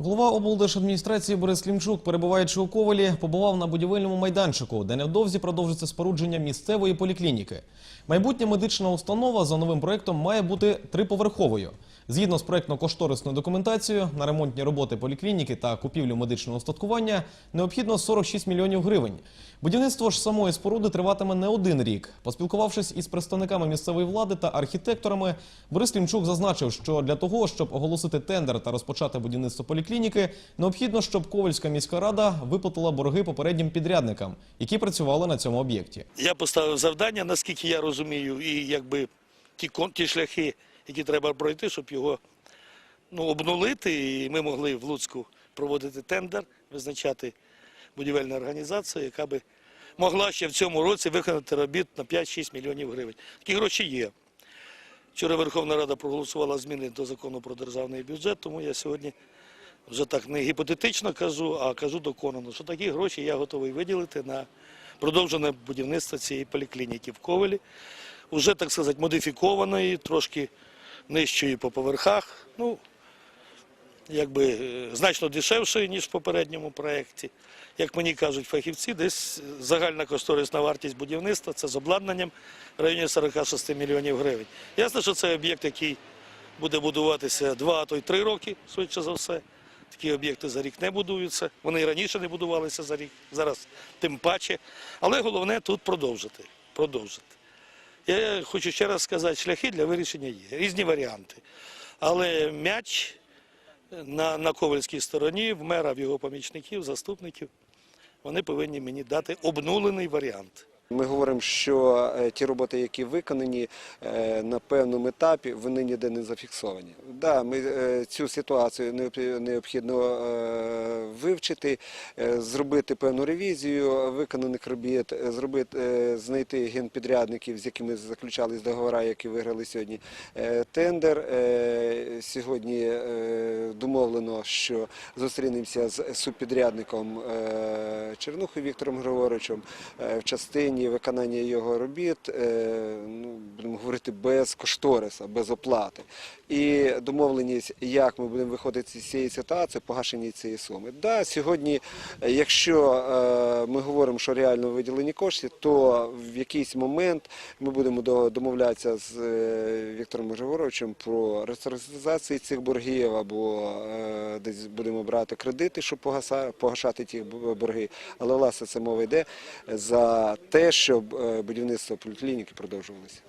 Голова облдержадміністрації Борис Клімчук, перебуваючи у Ковалі, побував на будівельному майданчику, де невдовзі продовжиться спорудження місцевої поліклініки. Майбутня медична установа за новим проектом має бути триповерховою. Згідно з проектно-кошторисною документацією, на ремонтні роботи поліклініки та купівлю медичного устаткування необхідно 46 мільйонів гривень. Будівництво ж самої споруди триватиме не один рік. Поспілкувавшись із представниками місцевої влади та архітекторами, Борис Клімчук зазначив, що для того, щоб оголосити тендер та розпочати будівництво поліклініки, необхідно, щоб Ковальська міська рада виплатила борги попереднім підрядникам, які працювали на цьому об'єкті. Я поставив завдання, наскільки я розумію, і якби ті, ті шляхи, які треба пройти, щоб його ну, обнулити, і ми могли в Луцьку проводити тендер, визначати будівельну організацію, яка би могла ще в цьому році виконати робіт на 5-6 мільйонів гривень. Такі гроші є. Вчора Верховна Рада проголосувала зміни до закону про державний бюджет, тому я сьогодні вже так не гіпотетично кажу, а кажу доконано, що такі гроші я готовий виділити на продовжене будівництво цієї поліклініки в Ковелі. Уже, так сказати, модифікованої, трошки нижчої по поверхах. Ну, якби е, значно дешевшої, ніж в попередньому проєкті. Як мені кажуть фахівці, десь загальна кошторисна вартість будівництва це з обладнанням в районі 46 мільйонів гривень. Ясно, що це об'єкт, який буде будуватися два, а то й три роки, швидше за все. Такі об'єкти за рік не будуються. Вони і раніше не будувалися за рік, зараз тим паче. Але головне тут продовжити. продовжити. Я хочу ще раз сказати, шляхи для вирішення є, різні варіанти. Але м'яч на, на ковальській стороні, в мера, в його помічників, заступників, вони повинні мені дати обнулений варіант. Ми говоримо, що е, ті роботи, які виконані е, на певному етапі, вони ніде не зафіксовані. Да, ми е, цю ситуацію необхідно вивчити, зробити певну ревізію виконаних робіт, зробити, знайти генпідрядників, з якими заключались договори, які виграли сьогодні тендер. Сьогодні домовлено, що зустрінемося з субпідрядником Чернухою Віктором Григоровичем в частині виконання його робіт, е, ну, будемо говорити, без кошториса, без оплати. І домовленість, як ми будемо виходити з цієї ситуації, погашення цієї суми. Да, сьогодні, якщо е, ми говоримо, що реально виділені кошти, то в якийсь момент ми будемо домовлятися з е, Віктором Григоровичем про реструктуризацію цих боргів або десь будемо брати кредити, щоб погашати ті борги. Але власне це мова йде за те, щоб е, будівництво поліклініки продовжувалося.